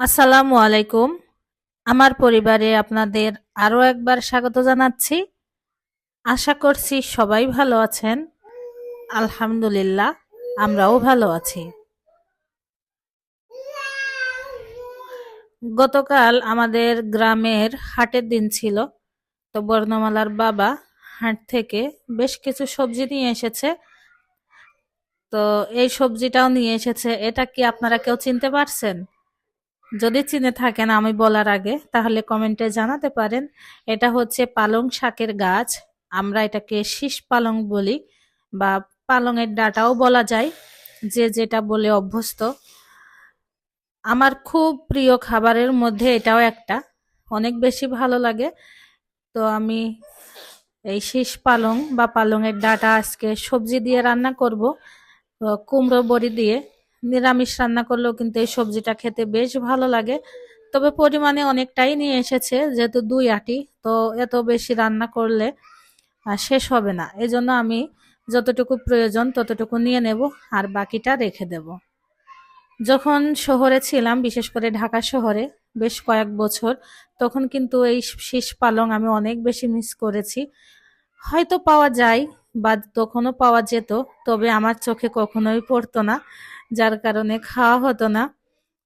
আসসালামু আলাইকুম। আমার পরিবারে আপনাদের আরও একবার স্বাগত জানাচ্ছি। আশা করছি সবাই ভালো আছেন। আলহামদুলিল্লাহ, আমরাও ভালো আছি। গতকাল আমাদের গ্রামের হাটের দিন ছিল, তো বর্ণমালার বাবা হাট থেকে বেশ কিছু সবজি নিয়ে এসেছে। তো এই সবজিটাও নিয়ে এসেছে, এটা কি আপনারা কেউ চিনতে পারছেন? যদি চিনে থাকেন আমি বলার আগে, তাহলে কমেন্টে জানাতে পারেন। এটা হচ্ছে পালং শাকের গাছ। আমরা এটাকে শীষ পালং বলি বা পালংয়ের ডাটাও বলা যায়, যে যেটা বলে অভ্যস্ত। আমার খুব প্রিয় খাবারের মধ্যে এটাও একটা। অনেক বেশি ভালো লাগে। তো আমি এই শীষ পালং বা পালংয়ের ডাটা আজকে সবজি দিয়ে রান্না করব, কুমড়ো বড়ি দিয়ে। নিরামিষ রান্না করলেও কিন্তু এই সবজিটা খেতে বেশ ভালো লাগে। তবে পরিমাণে অনেকটাই নিয়ে এসেছে, যেহেতু দুই আটি, তো এত বেশি রান্না করলে শেষ হবে না। এজন্য আমি যতটুকু প্রয়োজন ততটুকু নিয়ে নেব আর বাকিটা রেখে দেব। যখন শহরে ছিলাম, বিশেষ করে ঢাকা শহরে, বেশ কয়েক বছর, তখন কিন্তু এই শীষ পালং আমি অনেক বেশি মিস করেছি। হয়তো পাওয়া যায় বা তখনও পাওয়া যেত, তবে আমার চোখে কখনোই পড়তো না। যার কারণে খাওয়া হতো না।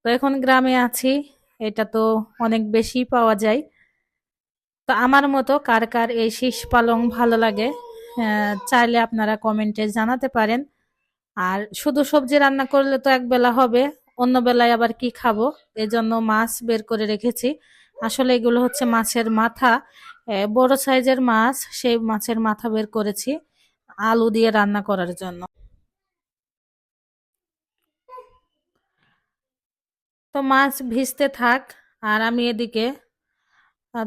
তো এখন গ্রামে আছি, এটা তো অনেক বেশি পাওয়া যায়। তো আমার মতো কার কার এই শীষ পালং ভালো লাগে চাইলে আপনারা কমেন্টে জানাতে পারেন। আর শুধু সবজি রান্না করলে তো এক বেলা হবে, অন্য বেলায় আবার কি খাব? এজন্য মাছ বের করে রেখেছি। আসলে এগুলো হচ্ছে মাছের মাথা বড় সাইজের মাছ, সেই মাছের মাথা বের করেছি আলু দিয়ে রান্না করার জন্য। তো মাছ ভিজতে থাক, আর আমি এদিকে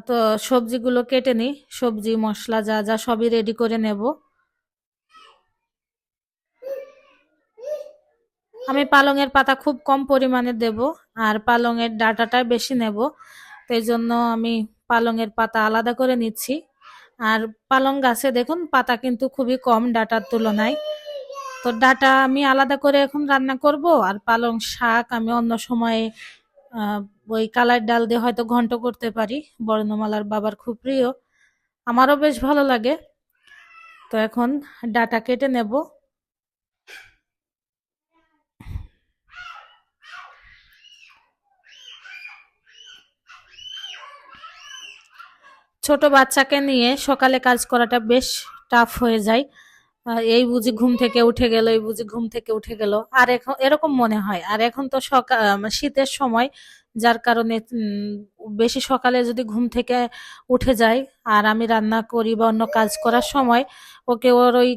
তো সবজিগুলো কেটে নিই, সবজি, মশলা যা যা সবই রেডি করে নেব। আমি পালংয়ের পাতা খুব কম পরিমাণে দেব, আর পালংয়ের ডাটাটা বেশি নেব। তো এই জন্য আমি পালংয়ের পাতা আলাদা করে নিচ্ছি। আর পালং গাছে দেখুন, পাতা কিন্তু খুবই কম ডাটার তুলনায়। তো ডাটা আমি আলাদা করে এখন রান্না করব, আর পালং শাক আমি অন্য সময়ে ওই কালার ডাল দিয়ে হয়তো ঘন্ট করতে পারি। বর্ণমালার বাবার খুব প্রিয়। আমারও বেশ ভালো লাগে। তো এখন ডাটা কেটে নেব। ছোট বাচ্চাকে নিয়ে সকালে কাজ করাটা বেশ টাফ হয়ে যায়। এই বুঝি ঘুম থেকে উঠে গেল, এই বুঝি ঘুম থেকে উঠে গেল। আর এখন এরকম মনে হয়। আর এখন তো সকাল শীতের সময়, যার কারণে বেশি সকালে যদি ঘুম থেকে উঠে যায়, আর আমি রান্না করি বা অন্য কাজ করার সময়, ওকে ওর ওই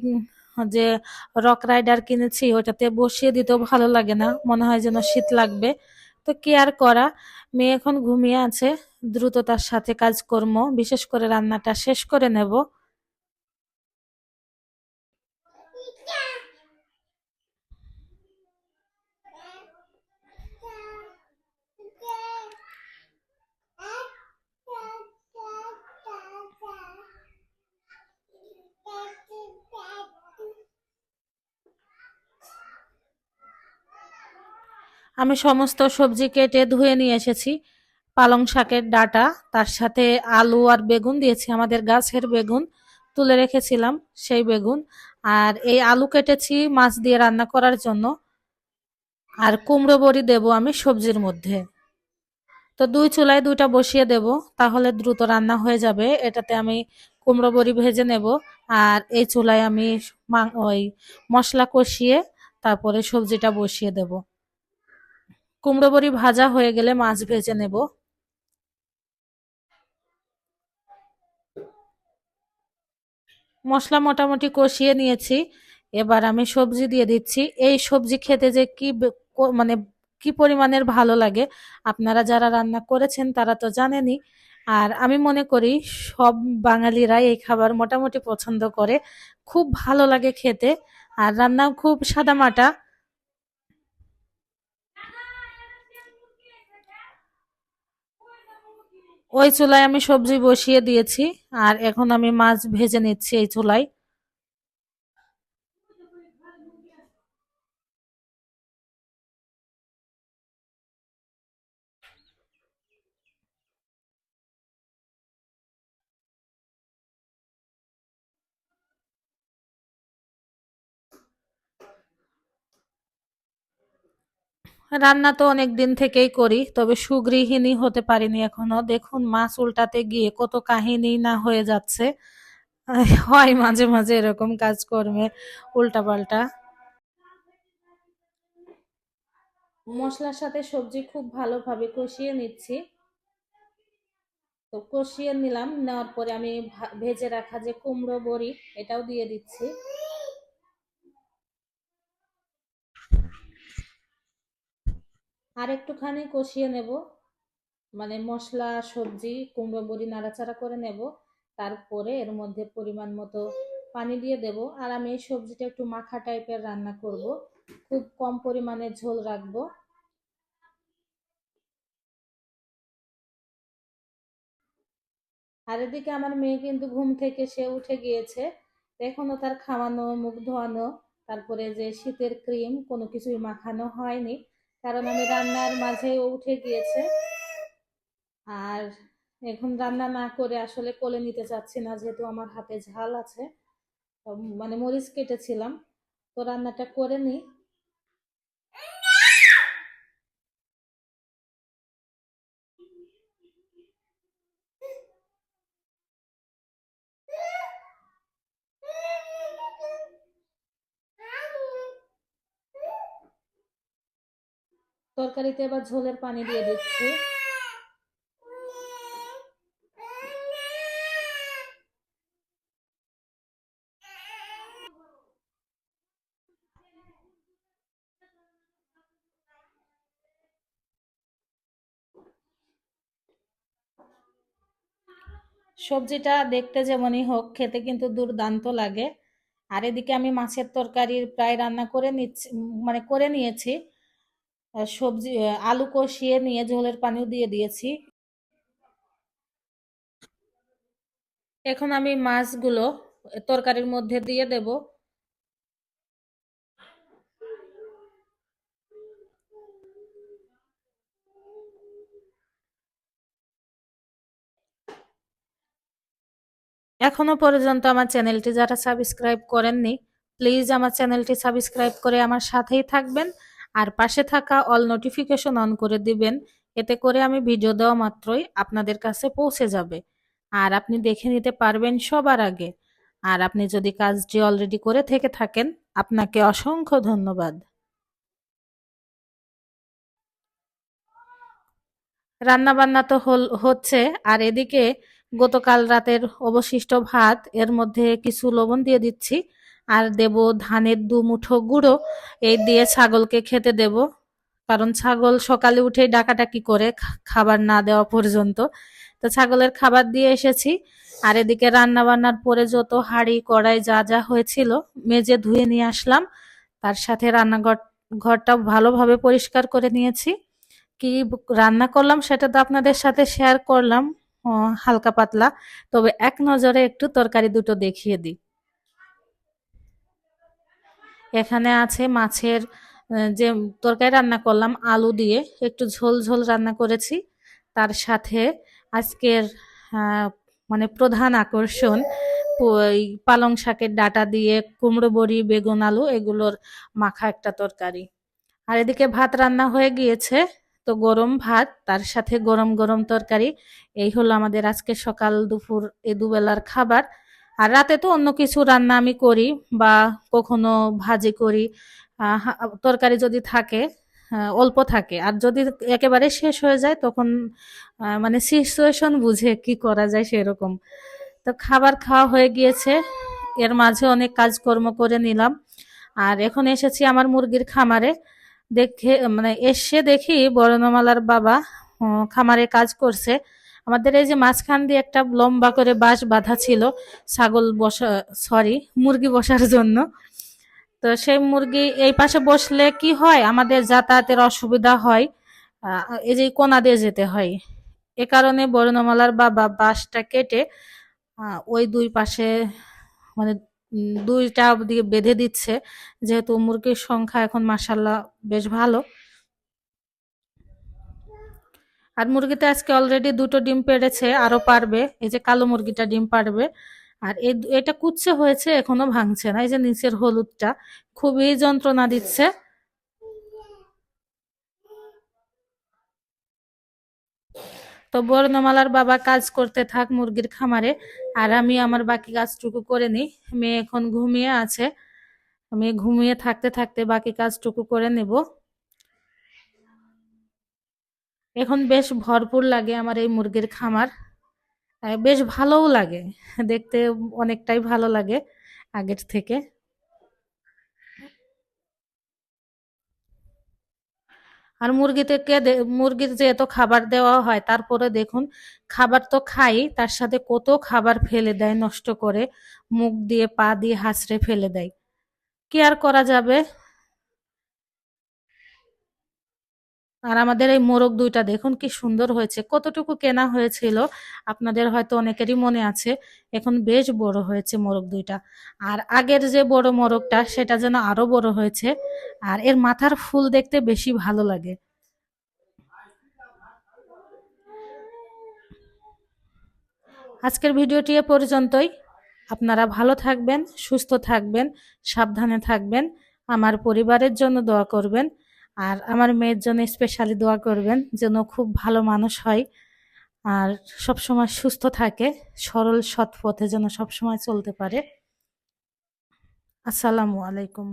যে রক রাইডার কিনেছি, ওটাতে বসিয়ে দিতেও ভালো লাগে না। মনে হয় যেন শীত লাগবে। তো কি আর করা? মেয়ে এখন ঘুমিয়ে আছে। দ্রুততার সাথে কাজকর্ম, বিশেষ করে রান্নাটা শেষ করে নেব। আমি সমস্ত সবজি কেটে ধুয়ে নিয়ে এসেছি। পালং শাকের ডাটা, তার সাথে আলু আর বেগুন দিয়েছি। আমাদের গাছের বেগুন তুলে রেখেছিলাম, সেই বেগুন। আর এই আলু কেটেছি মাছ দিয়ে রান্না করার জন্য। আর কুমড়ো বড়ি দেবো আমি সবজির মধ্যে। তো দুই চুলায় দুইটা বসিয়ে দেব, তাহলে দ্রুত রান্না হয়ে যাবে। এটাতে আমি কুমড়ো বড়ি ভেজে নেব। আর এই চুলায় আমি ওই মশলা কষিয়ে তারপরে সবজিটা বসিয়ে দেব। কুমড়ো বড়ি ভাজা হয়ে গেলে মাছ ভেজে নেব। মশলা মোটামুটি কষিয়ে নিয়েছি। এবার আমি সবজি দিয়ে দিচ্ছি। এই সবজি খেতে যে কি মানে কি পরিমাণের ভালো লাগে, আপনারা যারা রান্না করেছেন তারা তো জানেনই। আর আমি মনে করি সব বাঙালিরা এই খাবার মোটামুটি পছন্দ করে। খুব ভালো লাগে খেতে। আর রান্নাও খুব সাদামাটা। ওই চুলায় আমি সবজি বসিয়ে দিয়েছি আর এখন আমি মাছ ভেজে নিচ্ছি এই চুলায়। রান্না তো অনেক দিন থেকেই করি, তবে সুগৃহিণী হতে পারিনি এখনও। দেখুন, মাছ উল্টাতে গিয়ে কত কাহিনী না হয়ে যাচ্ছে। হয় মাঝে মাঝে এরকম কাজ কাজকর্মে উল্টাপাল্টা। মশলার সাথে সবজি খুব ভালোভাবে কষিয়ে নিচ্ছি। তো কষিয়ে নিলাম, নেওয়ার পরে আমি ভেজে রাখা যে কুমড়ো বড়ি, এটাও দিয়ে দিচ্ছি। আর একটুখানি কষিয়ে নেব। মানে মশলা, সবজি, কুমড়ো, বড়ি নাড়াচাড়া করে নেব। তারপরে এর মধ্যে পরিমাণ মতো পানি দিয়ে দেব। আর আমি এই সবজিটা একটু মাখা টাইপের রান্না করব। খুব কম পরিমাণে ঝোল রাখব। আর এদিকে আমার মেয়ে কিন্তু ঘুম থেকে সে উঠে গিয়েছে। এখনও তার খাওয়ানো, মুখ ধোয়ানো, তারপরে যে শীতের ক্রিম কোনো কিছুই মাখানো হয়নি। কারণ আমি রান্নার মাঝে উঠে গিয়েছে। আর এখন রান্না না করে আসলে কোলে নিতে চাচ্ছি না, যেহেতু আমার হাতে ঝাল আছে। মানে মরিচ কেটেছিলাম। তো রান্নাটা করে নিই। তরকারিতে এবার ঝোলের পানি দিয়ে দিচ্ছি। সবজিটা দেখতে যেমনই হোক, খেতে কিন্তু দুর্দান্ত লাগে। আর এদিকে আমি মাছের তরকারি প্রায় রান্না করে নিচ্ছি মানে করে নিয়েছি। সবজি আলু কষিয়ে নিয়ে ঝোলের পানিও দিয়ে দিয়েছি। এখন আমি মাছগুলো তরকারির মধ্যে দিয়ে দেব। এখনও পর্যন্ত আমার চ্যানেলটি যারা সাবস্ক্রাইব করেননি, প্লিজ আমার চ্যানেলটি সাবস্ক্রাইব করে আমার সাথেই থাকবেন। আর পাশে থাকা অল নোটিফিকেশন অন করে দিবেন, এতে করে আমি ভিডিও দেওয়া মাত্রই আপনাদের কাছে পৌঁছে যাবে। আর আপনি দেখে নিতে পারবেন সবার আগে। আর আপনি যদি কাজটি অলরেডি করে থেকে থাকেন, আপনাকে অসংখ্য ধন্যবাদ। রান্না বান্না তো হল- হচ্ছে, আর এদিকে গতকাল রাতের অবশিষ্ট ভাত, এর মধ্যে কিছু লবণ দিয়ে দিচ্ছি। আর দেব ধানের দু মুঠো গুঁড়ো। এই দিয়ে ছাগলকে খেতে দেব। কারণ ছাগল সকালে উঠেই ডাকাডাকি করে খাবার না দেওয়া পর্যন্ত। তো ছাগলের খাবার দিয়ে এসেছি। আর এদিকে রান্না বান্নার পরে যত হাঁড়ি, কড়াই যা যা হয়েছিল মেজে ধুয়ে নিয়ে আসলাম। তার সাথে রান্নাঘর ঘরটা ভালোভাবে পরিষ্কার করে নিয়েছি। কি রান্না করলাম সেটা তো আপনাদের সাথে শেয়ার করলাম। হালকা পাতলা। তবে এক নজরে একটু তরকারি দুটো দেখিয়ে দিই। এখানে আছে মাছের যে তরকারি রান্না করলাম, আলু দিয়ে। একটু ঝোল ঝোল রান্না করেছি। তার সাথে আজকের মানে প্রধান আকর্ষণ পালং শাকের ডাঁটা দিয়ে কুমড়ো বড়ি, বেগুন আলু, এগুলোর মাখা একটা তরকারি। আর এদিকে ভাত রান্না হয়ে গিয়েছে, তো গরম ভাত, তার সাথে গরম গরম তরকারি। এই হলো আমাদের আজকে সকাল দুপুর এ দুবেলার খাবার। আর রাতে তো অন্য কিছু রান্না আমি করি বা কখনো ভাজি করি। তরকারি যদি থাকে অল্প থাকে। আর যদি একেবারে শেষ হয়ে যায়, তখন মানে সিচুয়েশন বুঝে কি করা যায় সেরকম। তো খাবার খাওয়া হয়ে গিয়েছে। এর মাঝে অনেক কাজকর্ম করে নিলাম। আর এখন এসেছি আমার মুরগির খামারে। দেখে মানে এসে দেখি বর্ণমালার বাবা খামারে কাজ করছে। আমাদের এই যে মাঝখান দিয়ে একটা লম্বা করে বাঁশ বাঁধা ছিল, ছাগল বসা সরি মুরগি বসার জন্য। তো সেই মুরগি এই পাশে বসলে কি হয়? আমাদের যাতায়াতের অসুবিধা হয়। এই যে কোনা দিয়ে যেতে হয়। এ কারণে বর্ণমালার বাবা বাঁশটা কেটে ওই দুই পাশে মানে দুইটা দিয়ে বেঁধে দিচ্ছে। যেহেতু মুরগির সংখ্যা এখন মাসাল্লাহ বেশ ভালো। আর মুরগিতে আজকে অলরেডি দুটো ডিম পেড়েছে আরও পারবে। এই যে কালো মুরগিটা ডিম পারবে। আর এটা কুচ্ছে হয়েছে, এখনও ভাঙছে না। এই যে নিচের হলুদটা খুবই যন্ত্রণা দিচ্ছে। তো বর্ণমালার বাবা কাজ করতে থাক মুরগির খামারে, আর আমি আমার বাকি কাজটুকু করে নিই। মেয়ে এখন ঘুমিয়ে আছে। আমি ঘুমিয়ে থাকতে থাকতে বাকি কাজটুকু করে নেব। এখন বেশ ভরপুর লাগে আমার এই মুরগির খামার। বেশ ভালোও লাগে, দেখতে অনেকটাই ভালো লাগে আগের থেকে। আর মুরগিদেরকে দে- মুরগির যে এত খাবার দেওয়া হয়, তারপরে দেখুন, খাবার তো খাই, তার সাথে কত খাবার ফেলে দেয়, নষ্ট করে, মুখ দিয়ে, পা দিয়ে হাঁচড়ে ফেলে দেয়। কি আর করা যাবে? আর আমাদের এই মোরগ দুইটা দেখুন কি সুন্দর হয়েছে। কতটুকু কেনা হয়েছিল আপনাদের হয়তো অনেকেরই মনে আছে। এখন বেশ বড় হয়েছে মোরগ দুইটা। আর আগের যে বড় মোরগটা সেটা যেন আরও বড় হয়েছে। আর এর মাথার ফুল দেখতে বেশি ভালো লাগে। আজকের ভিডিওটি এ পর্যন্তই। আপনারা ভালো থাকবেন, সুস্থ থাকবেন, সাবধানে থাকবেন। আমার পরিবারের জন্য দোয়া করবেন। আর আমার মেয়ের জন্য স্পেশালি দোয়া করবেন যেন খুব ভালো মানুষ হয় আর সবসময় সুস্থ থাকে, সরল, সৎ পথে যেন সবসময় চলতে পারে। আসসালামু আলাইকুম।